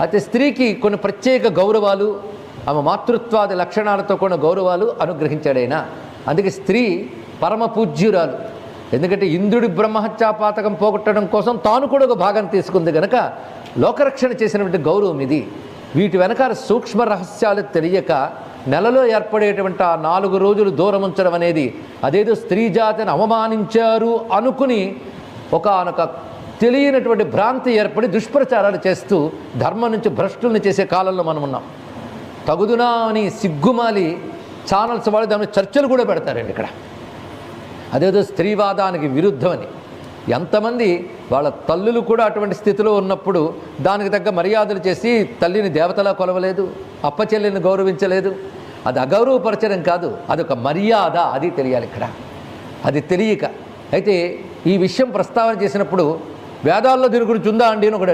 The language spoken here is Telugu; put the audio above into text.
అయితే స్త్రీకి కొన్ని ప్రత్యేక గౌరవాలు ఆమె మాతృత్వాది లక్షణాలతో కూడిన గౌరవాలు అనుగ్రహించాడైనా. అందుకే స్త్రీ పరమ పూజ్యురాలు. ఎందుకంటే ఇంద్రుడి బ్రహ్మహత్యాపాతకం పోగొట్టడం కోసం తాను కూడా ఒక భాగం తీసుకుంది గనక లోకరక్షణ చేసినటువంటి గౌరవం ఇది. వీటి వెనకాల సూక్ష్మ రహస్యాలు తెలియక నెలలో ఏర్పడేటువంటి ఆ నాలుగు రోజులు దూరం ఉంచడం అనేది అదేదో స్త్రీ జాతిని అవమానించారు అనుకుని ఒకనొక తెలియనటువంటి భ్రాంతి ఏర్పడి దుష్ప్రచారాలు చేస్తూ ధర్మం నుంచి భ్రష్టుల్ని చేసే కాలంలో మనం ఉన్నాం. తగుదునా అని సిగ్గుమాలి ఛానల్స్ వాళ్ళు దాని చర్చలు కూడా పెడతారండి ఇక్కడ. అదేదో స్త్రీవాదానికి విరుద్ధమని. ఎంతమంది వాళ్ళ తల్లులు కూడా అటువంటి స్థితిలో ఉన్నప్పుడు దానికి తగ్గ మర్యాదలు చేసి తల్లిని దేవతలా కొలవలేదు అప్పచెల్లిని గౌరవించలేదు. అది అగౌరవపరచడం కాదు అదొక మర్యాద అది తెలియాలి ఇక్కడ. అది తెలియక. అయితే ఈ విషయం ప్రస్తావన చేసినప్పుడు వేదాల్లో దీని గురించి ఉందా అండి అని ఒకడు